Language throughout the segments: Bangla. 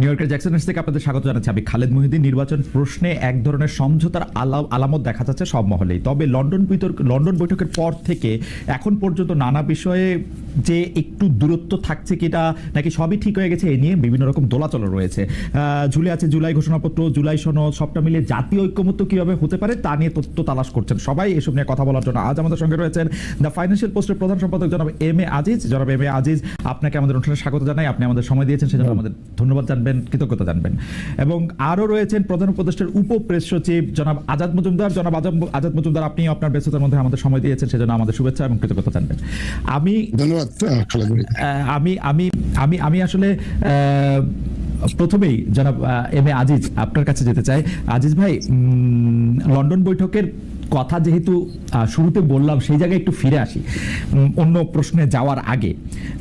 নিউ ইয়র্কের জ্যাকসন থেকে আপনাদের স্বাগত জানাচ্ছি। আমি খালেদ মহিউদ্দিন। নির্বাচন প্রশ্নে এক ধরনের সমঝোতার আলা- আলামত দেখা যাচ্ছে সব মহলেই। তবে লন্ডন বিতর্ক লন্ডন বৈঠকের পর থেকে এখন পর্যন্ত নানা বিষয়ে যে একটু দূরত্ব থাকছে কিনা নাকি সবই ঠিক হয়ে গেছে এ নিয়ে বিভিন্ন রকম দোলাচল রয়েছে। ঝুলে আছে জুলাই ঘোষণাপত্র জুলাই সনদ সবটা মিলিয়ে জাতীয় ঐক্যমত্য কীভাবে হতে পারে তা নিয়ে তথ্য তালাশ করছেন সবাই। এসব নিয়ে কথা বলার জন্য আজ আমাদের সঙ্গে রয়েছেন দ্য ফাইন্যান্সিয়াল পোস্টের প্রধান সম্পাদক জনাব এম এ আজিজ। জনাব এম এ আজিজ আপনাকে আমাদের অনুষ্ঠানে স্বাগত জানাই। আপনি আমাদের সময় দিয়েছেন সেজন্য আমাদের ধন্যবাদ জানবেন। কৃতজ্ঞতা জানবেন। এবং আরও রয়েছেন প্রধান উপদেষ্টার উপ প্রেস সচিব জনাব আজাদ মজুমদার। জনাব আজাদ আজাদ মজুমদার আপনি আপনার ব্যস্ততার মধ্যে আমাদের সময় দিয়েছেন সেজন্য আমাদের শুভেচ্ছা এবং কৃতজ্ঞতা জানবেন। আমি ধন্যবাদ আমি আমি আমি আমি আসলে প্রথমেই জনাব এম এ আজিজ আপনার কাছে যেতে চাই। আজিজ ভাই উম, লন্ডন বৈঠকের কথা যেহেতু শুরুতে বললাম, সেই জায়গায় একটু ফিরে আসি। অন্য প্রশ্নে যাওয়ার আগে,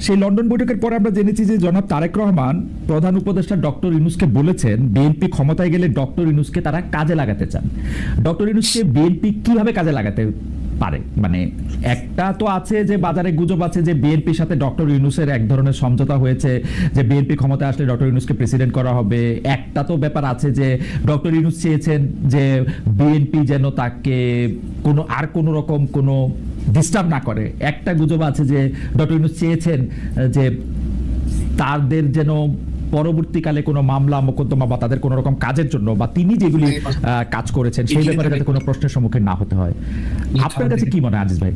সেই লন্ডন বৈঠকের পরে আমরা জেনেছি যে জনাব তারেক রহমান প্রধান উপদেষ্টা ডক্টর ইনুসকে বলেছেন, বিএনপি ক্ষমতায় গেলে ডক্টর ইনুসকে তারা কাজে লাগাতে চান। ডক্টর ইনুসকে বিএনপি কীভাবে কাজে লাগাতে পারে। মানে একটা তো আছে যে বাজারে গুজব আছে যে বিএনপির সাথে ডক্টর ইউনুসের এক ধরনের সমঝোতা হয়েছে, যে বিএনপি ক্ষমতায় আসলে ডক্টর ইউনুসকে প্রেসিডেন্ট করা হবে। একটা তো ব্যাপার আছে যে ডক্টর ইউনুস চেয়েছেন যে বিএনপি যেন তাকে কোনো, আর কোনো রকম কোনো ডিস্টার্ব না করে। একটা গুজব আছে যে ডক্টর ইউনুস চেয়েছেন, যে তাদের যেন পরবর্তীকালে কোনো মামলা মোকদ্দমা বা তাদের কোনো রকম কাজের জন্য বা তিনি যেগুলি কাজ করেছেন সেই ব্যাপারে যাতে কোনো প্রশ্নের সম্মুখীন না হতে হয়। আপনার কাছে কি মনে হয় আজিজ ভাই?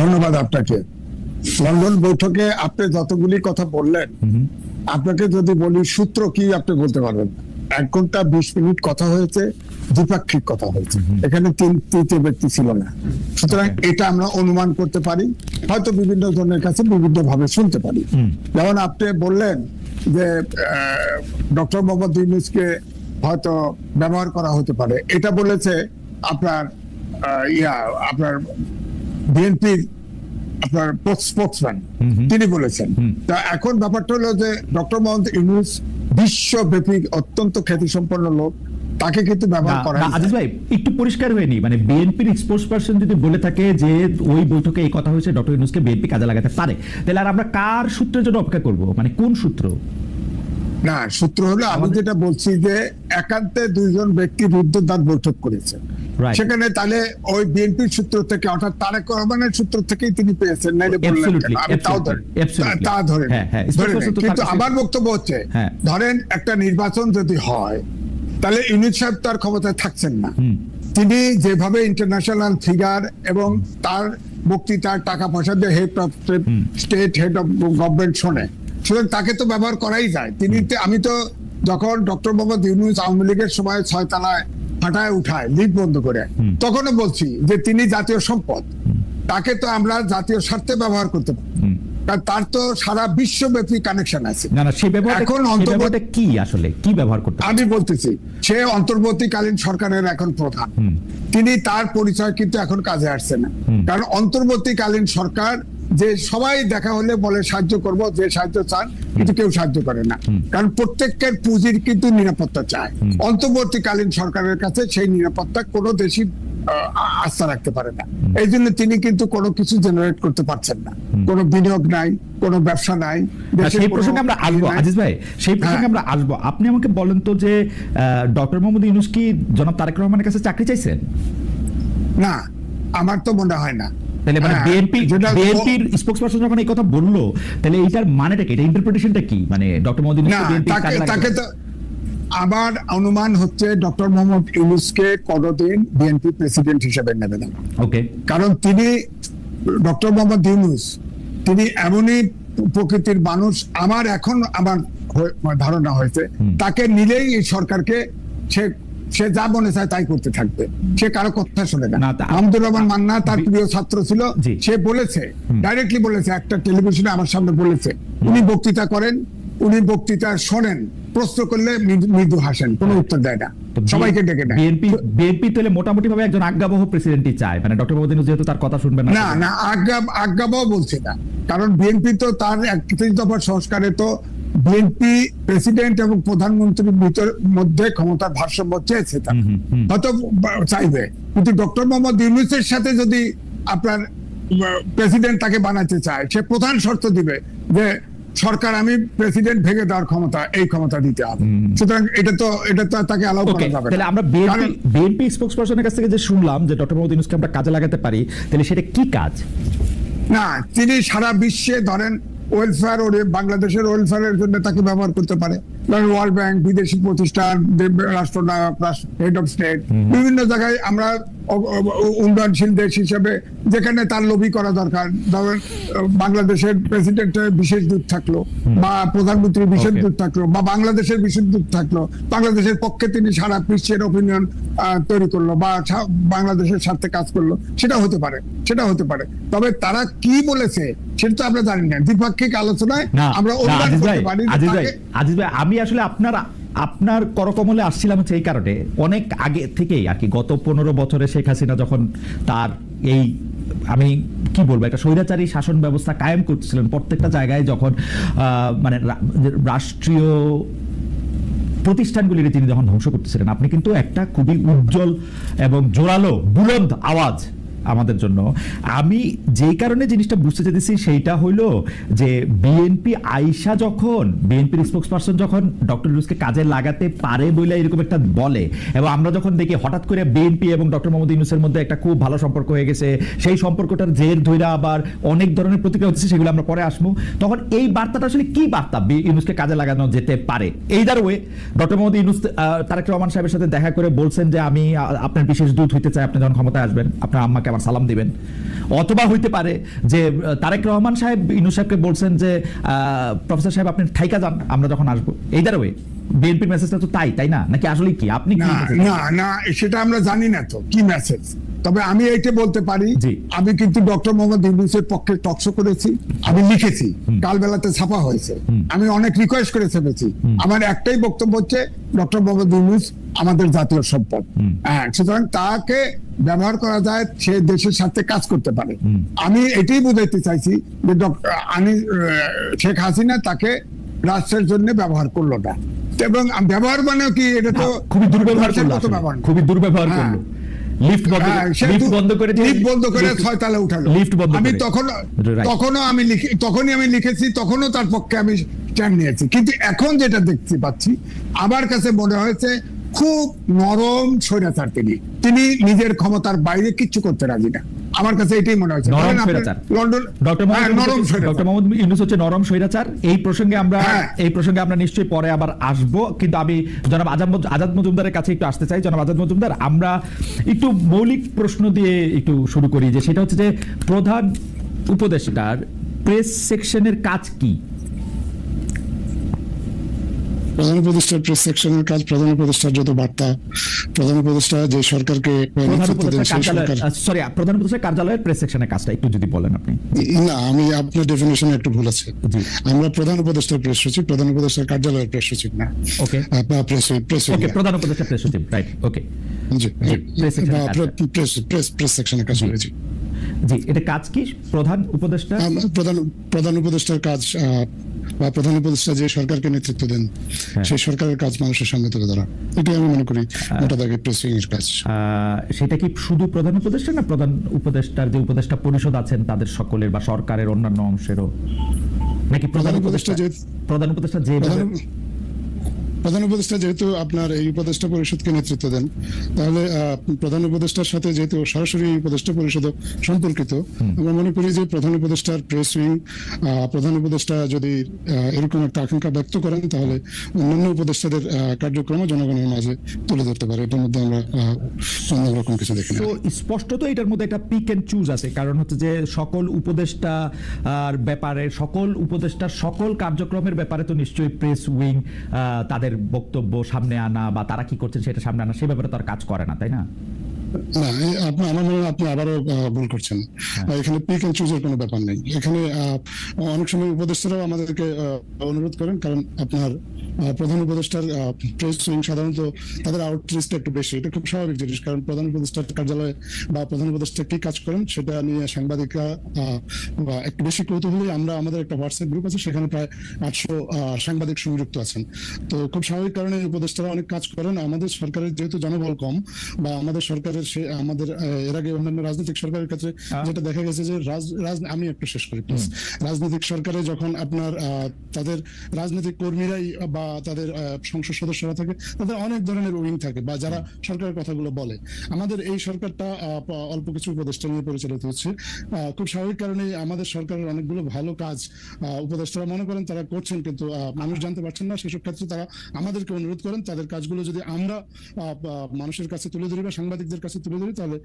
ধন্যবাদ আপনাকে। লন্ডন বৈঠকে আপনি যতগুলি কথা বললেন আপনাকে যদি বলি সূত্র কি আপনি বলতে পারবেন। এক ঘণ্টা বিশ মিনিট কথা হয়েছে দ্বিপাক্ষিক কথা হয়েছে। এখানে তিন তৃতীয় ব্যক্তি ছিল না। সুতরাং এটা আমরা অনুমান করতে পারি হয়তো বিভিন্ন জনের কাছে বিভিন্ন ভাবে শুনতে পারি। যেমন আপনি বললেন যে ডক্টর মোহাম্মদ ইউনুসকে হয়তো ব্যবহার করা হতে পারে। এটা বলেছে আপনার ইয়া আপনার বিএনপির আপনার স্পোর্টসম্যান তিনি বলেছেন। তা এখন ব্যাপারটা হলো যে ডক্টর মোহাম্মদ ইউনুস বিশ্বব্যাপী অত্যন্ত খ্যাতিসম্পন্ন লোক। তাকে কিন্তু ব্যবহার করা আজিজ ভাই একটু পরিষ্কার হয়নি মানে বিএনপির স্পোর্টস পার্সন যদি বলে থাকে যে ওই বৈঠকে এই কথা হয়েছে ডক্টর ইউনুসকে বিএনপি কাজে লাগাতে পারে। তাহলে আর আমরা কার সূত্রের জন্য অপেক্ষা করব? মানে কোন সূত্র? না সূত্র হলো আমি যেটা বলছি যে একান্তে দুইজন ব্যক্তি রুদ্ধদ্বার বৈঠক করেছে। সেখানে তাহলে ওই বিএনপির সূত্র থেকে অর্থাৎ তারেক রহমানের সূত্র থেকেই তিনি পেয়েছেন নাইলে? আমি তাও ধরে. তা ধরে হ্যাঁ, হ্যাঁ, কিন্তু আমার বক্তব্য হচ্ছে হ্যাঁ। ধরেন একটা নির্বাচন যদি হয় তাহলে ইউনিট সাহেব তার ক্ষমতায় থাকছেন না। তিনি যেভাবে ইন্টারন্যাশনাল ফিগার এবং তার বক্তৃতার টাকা পয়সা দিয়ে head of state head of government শোনে সুতরাং তাকে তো ব্যবহার করাই যায়। তিনি আমি তো যখন ডক্টর মোহাম্মদ ইউনুস আওয়ামী লীগের সময় ছয়তলায় ফাটায় উঠায় লিফট বন্ধ করে তখনও বলছি যে তিনি জাতীয় সম্পদ। তাকে তো আমরা জাতীয় স্বার্থে ব্যবহার করতে পারি। তার তো সারা বিশ্বব্যাপী কানেকশন আছে। না না এখন অন্তর্বর্তী- কি আসলে? কি ব্যবহার করতে আমি বলতেছি সে অন্তর্বর্তীকালীন সরকারের এখন প্রধান। তিনি তার পরিচয় কিন্তু এখন কাজে আসছে না। কারণ অন্তর্বর্তীকালীন সরকার যে সবাই দেখা হলে বলে সাহায্য করব যে সাহায্য চান কিন্তু কেউ সাহায্য করে না। কারণ প্রত্যেকের পুঁজির কিন্তু নিরাপত্তা চায় অন্তর্বর্তীকালীন সরকারের কাছে সেই নিরাপত্তা কোনো দেশই আস্থা রাখতে পারে না। এই জন্য তিনি কিন্তু কোনো কিছু জেনারেট করতে পারছেন না। কোনো বিনিয়োগ নাই কোনো ব্যবসা নাই সেই প্রসঙ্গে আমরা ইয়ে আসব। আজিজ ভাই সেই প্রসঙ্গে হ্যাঁ। আমরা আসব। আপনি আমাকে বলেন তো যে ডক্টর মোহাম্মদ ইউনুস কি জনাব তারেক রহমানের কাছে চাকরি চাইছেন? না আমার তো মনে হয় না। তাহলে মানে বিএনপি বিএনপির স্পোক্স পারসন যখন এই কথা বলল তাহলে মানেটা কি? এটা ইন্টারপ্রিটেশনটা কি? মানে ডক্টর তাকে তাকে তো আমার অনুমান হচ্ছে ডক্টর মোহাম্মদ ইউনুসকে কতদিন বিএনপি প্রেসিডেন্ট হিসেবে নেবে না। ওকে কারণ তিনি ডক্টর মোহাম্মদ ইউনুস তিনি এমনই প্রকৃতির মানুষ আমার এখন আমার ধারণা হয়েছে তাকে নিলেই এই সরকারকে সে সে যা মনে চায় তাই করতে থাকবে। সে কারও কথা শোনে না। আহমদুর রহমান মান্না তার প্রিয় ছাত্র ছিল। সে বলেছে ডাইরেক্টলি বলেছে একটা টেলিভিশনে আমার সামনে বলেছে। উনি বক্তৃতা করেন উনি বক্তৃতা শোনেন প্রশ্ন করলে মৃদু- হাসেন কোনো উত্তর দেয় না। সবাইকে ডেকে নেয়। বিএনপি বিএনপি তাহলে মোটামুটি ভাবে একজন আজ্ঞাবহ প্রেসিডেন্টই চায়। মানে ডক্টর ইউনুস যেহেতু তার কথা শুনবে না না আজ্ঞা আজ্ঞাবাও বলছে না। কারণ বিএনপি তো তার একত্রিশ দফার সংস্কারে তো বিএনপি প্রেসিডেন্ট এবং প্রধানমন্ত্রীর ভিতর মধ্যে ক্ষমতার ভারসাম্য চেয়েছে তা হয়তো চাইবে। কিন্তু ডক্টর মোহাম্মদ ইউনুসের সাথে যদি আপনার প্রেসিডেন্ট তাকে বানাতে চায় সে প্রধান শর্ত দিবে যে সরকার আমি প্রেসিডেন্ট ভেঙে দেওয়ার ক্ষমতা এই ক্ষমতা দিতে হবে। সুতরাং এটা তো এটা তো তাকে অ্যালাউ করা যাবে তাহলে আমরা বিএনপি বিএনপি স্পোকসপারসনের কাছ থেকে যে শুনলাম যে ডক্টর মোহাম্মদ ইউনুসকে আমরা কাজে লাগাতে পারি তাহলে সেটা কি কাজ? না তিনি সারা বিশ্বে ধরেন ওয়েলফেয়ার ওর বাংলাদেশের ওয়েলফেয়ারের জন্য তাকে ব্যবহার করতে পারে। ধরেন ওয়ার্ল্ড ব্যাংক বিদেশি প্রতিষ্ঠান রাষ্ট্রনায়ক হেড অফ স্টেট বিভিন্ন জায়গায় আমরা উন্নয়নশীল দেশ হিসেবে যেখানে তার লবি করা দরকার। ধরেন বাংলাদেশের প্রেসিডেন্টের বিশেষ দূত থাকল বা প্রধানমন্ত্রীর বিশেষ দূত থাকল বা বাংলাদেশের বিশেষ দূত থাকল বাংলাদেশের পক্ষে তিনি সারা বিশ্বের ওপিনিয়ন তৈরি করল বা বাংলাদেশের স্বার্থে কাজ করল। সেটা হতে পারে সেটা হতে পারে। তবে তারা কি বলেছে সেটা তো আমরা জানি না। দ্বিপাক্ষিক আলোচনায় আমরা অনুমান করতে পারি আমি আসলে আপনার আপনার করকমলে আসছিলাম হচ্ছে এই কারণে। অনেক আগে থেকেই আর কি, গত পনেরো বছরে শেখ হাসিনা যখন তার এই, আমি কি বলব, একটা স্বৈরাচারী শাসন ব্যবস্থা কায়েম করছিলেন, প্রত্যেকটা জায়গায় যখন মানে রাষ্ট্রীয় প্রতিষ্ঠানগুলির তিনি যখন ধ্বংস করতেছিলেন, আপনি কিন্তু একটা খুবই উজ্জ্বল এবং জোরালো, বুলন্দ আওয়াজ আমাদের জন্য। আমি যেই কারণে জিনিসটা বুঝতে চেয়েছি সেইটা হইল যে বিএনপি আইসা যখন বিএনপির স্পোক্স পার্সন যখন ডক্টর ইউনুসকে কাজে লাগাতে পারে বলে এরকম একটা বলে, এবং আমরা যখন দেখি হঠাৎ করে বিএনপি এবং ডক্টর মোহাম্মদ ইউনুসের মধ্যে একটা খুব ভালো সম্পর্ক হয়ে গেছে, সেই সম্পর্কটার জের ধৈরা আবার অনেক ধরনের প্রতিক্রিয়া হচ্ছে সেগুলো আমরা পরে আসব। তখন এই বার্তাটা আসলে কি বার্তা ইউনুসকে কাজে লাগানো যেতে পারে? Either way doctor Mohammad Yunus Tarique Rahman সাহেবের সাথে দেখা করে বলছেন যে আমি আপনার বিশেষ দূত হইতে চাই, আপনি যখন ক্ষমতায় আসবেন, আপনার আম্মাকে আমার সালাম দিবেন। অথবা হইতে পারে যে তারেক রহমান সাহেব ইউনুস সাহেবকে বলছেন যে প্রফেসর সাহেব আপনি ঠাইকা যান আমরা যখন আসব। এইদার ওয়ে বিএনপির মেসেজটা তো তাই তাই না? নাকি আসলে কি? আপনি না না সেটা আমরা জানি না তো কি মেসেজ তবে আমি এইটা বলতে পারি। আমি কিন্তু ডক্টর মোহাম্মদ ইউনুসের পক্ষে টকশো করেছি আমি লিখেছি কাল বেলাতে ছাপা হয়েছে। আমি অনেক রিকোয়েস্ট করে আমার একটাই বক্তব্য হচ্ছে ডক্টর মোহাম্মদ ইউনুস আমাদের জাতীয় সম্পদ। হ্যাঁ সুতরাং তাকে ব্যবহার করা যায় সে দেশের সাথে কাজ করতে পারে। আমি এটাই বোঝাইতে চাইছি যে আমি শেখ হাসিনা তাকে রাষ্ট্রের জন্য ব্যবহার করল না। এবং ব্যবহার মানে কি এটা তো খুবই দুর্ব্যবহার করল খুবই দুর্ব্যবহার হ্যাঁ। করল। লিফট বন্ধ হ্যাঁ, বন্ধ করে লিফট বন্ধ করে লিফট- ছয় তালা উঠালো। লিফট বন্ধ আমি। তখন তখনও আমি লিখে তখনই আমি লিখেছি তখনও তার পক্ষে আমি স্ট্যান্ড নিয়েছি। কিন্তু এখন যেটা দেখতে পাচ্ছি আমার কাছে মনে হয়েছে খুব নরম স্বৈরাচার তিনি। তিনি নিজের ক্ষমতার বাইরে কিচ্ছু করতে রাজি না। আমার কাছে এটাই মনে হয়েছে। নরম স্বৈরাচার। লন্ডন ডক্টর হ্যাঁ, নরম ইউনূস- ডক্টর মোহাম্মদ ইউনুস হচ্ছে নরম স্বৈরাচার। এই প্রসঙ্গে আমরা হ্যাঁ। এই প্রসঙ্গে আমরা নিশ্চয়ই পরে আবার আসব। কিন্তু আমি জনাব আজাদ আজাদ মজুমদারের কাছে একটু আসতে চাই। জনাব আজাদ মজুমদার আমরা একটু মৌলিক প্রশ্ন দিয়ে একটু শুরু করি যে সেটা হচ্ছে যে প্রধান উপদেষ্টার প্রেস সেকশনের কাজ কি? প্রধান উপদেষ্টার প্রেস সেকশনের কাজ প্রধান উপদেষ্টার যত বার্তা প্রধান উপদেষ্টা যে সরকারকে সরি প্রধান উপদেষ্টার কার্যালয়ের প্রেস সেকশনের কাজটা একটু যদি বলেন আপনি। না আমি আপনার ডেফিনেশন একটু ভুল আছে। আমরা প্রধান উপদেষ্টার প্রেস সচিব প্রধান উপদেষ্টার কার্যালয়ের প্রেস সচিব না। ওকে প্রেস প্রেস ওকে প্রধান উপদেষ্টা প্রেস সচিব রাইট ওকে জি। প্রেস প্রেস সেকশনের কাজ জি। করেছি। জি এটা কাজ কি? প্রধান উপদেষ্টা? প্রধান প্রধান উপদেষ্টার কাজ বা প্রধান উপদেষ্টা যে সরকারকে নেতৃত্ব দেন হ্যাঁ। সেই সরকারের কাজ মানুষের সামনে তুলে ধরা। এটাই আমি মনে করি মোটা দাগে প্রেসিং এর কাজ সেটা কি শুধু প্রধান উপদেষ্টা না প্রধান উপদেষ্টার যে উপদেষ্টা পরিষদ আছেন তাদের সকলের বা সরকারের অন্যান্য অংশেরও? নাকি প্রধান উপদেষ্টা যে- প্রধান উপদেষ্টা যে প্রধান উপদেষ্টা যেহেতু আপনার এই উপদেষ্টা পরিষদকে নেতৃত্ব দেন তাহলে প্রধান উপদেষ্টার সাথে যেহেতু সরাসরি উপদেষ্টা পরিষদ সম্পর্কিত আমরা মনে করি যে প্রধান উপদেষ্টার প্রেস উইং প্রধান উপদেষ্টা যদি এরকম একটা আকাঙ্ক্ষা ব্যক্ত করেন তাহলে অন্যান্য উপদেষ্টাদের কার্যক্রম জনগণের মাঝে তুলে ধরতে পারে। এটার মধ্যে আমরা আহ, অন্য রকম কিছু দেখি তো স্পষ্টত এটার মধ্যে একটা পিক এন্ড চুজ আছে কারণ হচ্ছে যে সকল উপদেষ্টা আর ব্যাপারে সকল উপদেষ্টার সকল কার্যক্রমের ব্যাপারে তো নিশ্চয়ই প্রেস উইং তাদের বক্তব্য সামনে আনা বা তারা কি করছেন সেটা সামনে আনা, সে ব্যাপারে তো আর কাজ করে না, তাই না? না আপনি আমার মনে হয় আপনি আবারও ভুল করছেন। এখানে পিক এন্ড চুজের কোনো ব্যাপার নেই। এখানে অনেক সময় উপদেষ্টারাও আমাদেরকে অনুরোধ করেন কারণ আপনার প্রধান উপদেষ্টার প্রেস উইং সাধারণত তাদের আউটরিচটা একটু বেশি। এটা খুব স্বাভাবিক জিনিস কারণ প্রধান উপদেষ্টার কার্যালয়ে বা প্রধান উপদেষ্টা কি কাজ করেন সেটা নিয়ে সাংবাদিকরা একটু বেশি কৌতূহলী। আমরা আমাদের একটা হোয়াটসঅ্যাপ গ্রুপ আছে সেখানে প্রায় আটশো সাংবাদিক সংযুক্ত আছেন। তো খুব স্বাভাবিক কারণে উপদেষ্টারা অনেক কাজ করেন। আমাদের সরকারের যেহেতু জনবল কম বা আমাদের সরকারের সে আমাদের এর আগে অন্যান্য রাজনৈতিক সরকারের ক্ষেত্রে যেটা দেখা গেছে যে আমি একটু শেষ করি প্লিজ রাজনৈতিক সরকারে যখন আপনার তাদের রাজনৈতিক কর্মীরাই বা তাদের সংসদ সদস্যরা থাকে তাদের অনেক ধরনের উইং থাকে বা যারা সরকারের কথাগুলো বলে। আমাদের এই সরকারটা অল্প কিছু উপদেষ্টা নিয়ে পরিচালিত হচ্ছে। আহ, খুব স্বাভাবিক কারণে আমাদের সরকারের অনেকগুলো ভালো কাজ আহ, উপদেষ্টারা মনে করেন তারা করছেন কিন্তু মানুষ জানতে পারছেন না। সেসব ক্ষেত্রে তারা আমাদেরকে অনুরোধ করেন তাদের কাজগুলো যদি আমরা মানুষের কাছে তুলে ধরি বা সাংবাদিকদের কাছে তুলে ধরি তাহলে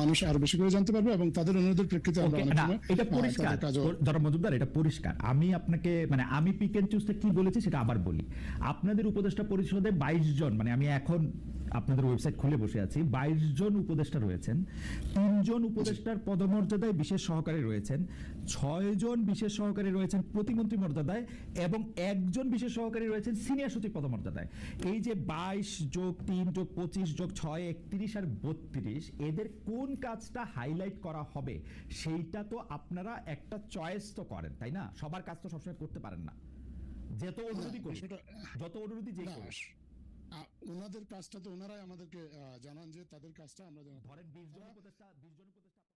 মানুষ আরও বেশি করে জানতে পারবে এবং তাদের অনুরোধের প্রেক্ষিতে আমরা অনেক সময় এটা পরিষ্কার। মজুমদার এটা পরিষ্কার। আমি আপনাকে মানে আমি পিক এন্ড চুজটা কি বলেছি সেটা আবার বলি। আপনাদের উপদেষ্টা পরিষদে বাইশ জন মানে আমি এখন আপনাদের ওয়েবসাইট খুলে বসে আছি বাইশ জন উপদেষ্টা রয়েছেন। তিনজন উপদেষ্টার পদমর্যাদায় বিশেষ সহকারী রয়েছেন ছয় জন বিশেষ সহকারী রয়েছেন প্রতিমন্ত্রী মর্যাদায় এবং একজন বিশেষ সহকারী রয়েছেন সিনিয়র সচিব পদমর্যাদায়। এই যে বাইশ যোগ তিন যোগ পঁচিশ যোগ ছয় একত্রিশ আর বত্রিশ এদের কোন কাজটা হাইলাইট করা হবে সেইটা তো আপনারা একটা চয়েস তো করেন তাই না? সবার কাজ তো সবসময় করতে পারেন না। যত অনুরোধই করি যত অনুরোধই যে করি ওনাদের কাজটা তো ওনারাই আমাদেরকে জানান যে তাদের কাজটা আমরা ধরেন বিশ জন উপদেষ্টা বিশ জন